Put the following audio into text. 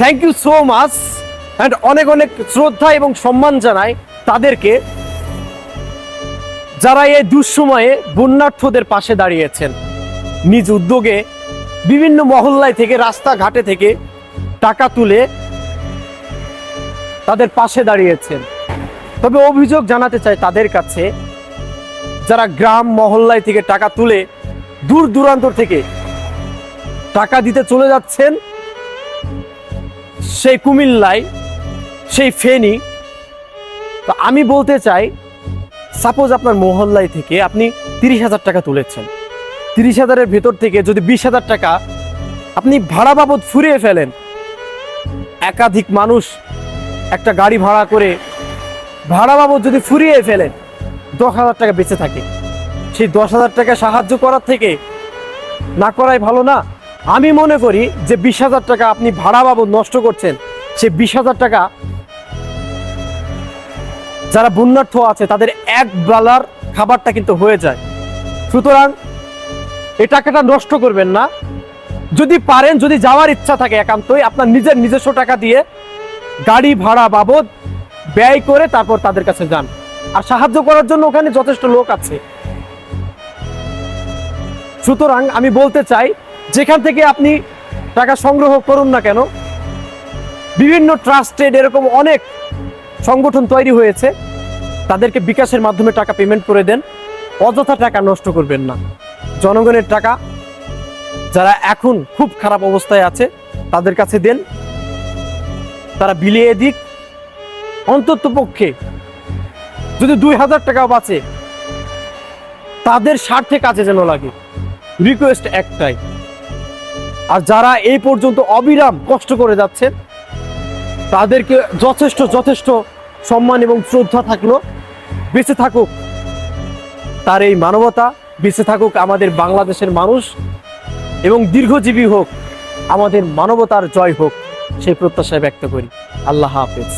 Thank you so much and অনেক অনেক শ্রদ্ধা এবং সম্মান জানাই তাদেরকে যারা এই দুঃসময়ে বন্যার্থদের পাশে দাঁড়িয়েছেন। নিজ উদ্যোগে বিভিন্ন মহল্লায় থেকে, রাস্তাঘাটে থেকে টাকা তুলে তাদের পাশে দাঁড়িয়েছেন। তবে অভিযোগ জানাতে চাই তাদের কাছে, যারা গ্রাম মহল্লায় থেকে টাকা তুলে দূর দূরান্ত থেকে টাকা দিতে চলে যাচ্ছেন সেই কুমিল্লায়, সেই ফেনি। তো আমি বলতে চাই সাপোজ আপনার মহল্লায় থেকে আপনি তিরিশ হাজার টাকা তুলেছেন। তিরিশ হাজারের ভেতর থেকে যদি বিশ হাজার টাকা আপনি ভাড়া বাবদ ফুরিয়ে ফেলেন, একাধিক মানুষ একটা গাড়ি ভাড়া করে ভাড়া বাবদ যদি ফুরিয়ে ফেলেন, দশ হাজার টাকা বেঁচে থাকে। সেই দশ হাজার টাকা সাহায্য করার থেকে না করাই ভালো না? আমি মনে করি যে বিশ হাজার টাকা আপনি ভাড়া বাবদ নষ্ট করছেন, সে বিশ হাজার টাকা যারা বন্যার্থ আছে, তাদের এক বেলার খাবারটা কিন্তু হয়ে যায়। সুতরাং এই টাকাটা নষ্ট করবেন না। যদি পারেন, যদি যাওয়ার ইচ্ছা থাকে একান্তই আপনার নিজের নিজস্ব টাকা দিয়ে গাড়ি ভাড়া বাবদ ব্যয় করে তারপর তাদের কাছে যান। আর সাহায্য করার জন্য ওখানে যথেষ্ট লোক আছে। সুতরাং আমি বলতে চাই যেখান থেকে আপনি টাকা সংগ্রহ করুন না কেন, বিভিন্ন ট্রাস্টেড এরকম অনেক সংগঠন তৈরি হয়েছে, তাদেরকে বিকাশের মাধ্যমে টাকা পেমেন্ট করে দেন, অযথা টাকা নষ্ট করবেন না। জনগণের টাকা যারা এখন খুব খারাপ অবস্থায় আছে, তাদের কাছে দেন। তারা বিলিয়ে দিক। অন্তত পক্ষে যদি দুই হাজার টাকা বাঁচে, তাদের স্বার্থে কাজে যেন লাগে। রিকোয়েস্ট একটাই আর যারা এই পর্যন্ত অবিরাম কষ্ট করে যাচ্ছেন, তাদেরকে যথেষ্ট যথেষ্ট সম্মান এবং শ্রদ্ধা থাকল। বেঁচে থাকুক তার এই মানবতা, বেঁচে থাকুক আমাদের বাংলাদেশের মানুষ এবং দীর্ঘজীবী হোক, আমাদের মানবতার জয় হোক, সেই প্রত্যাশায় ব্যক্ত করি। আল্লাহ হাফেজ।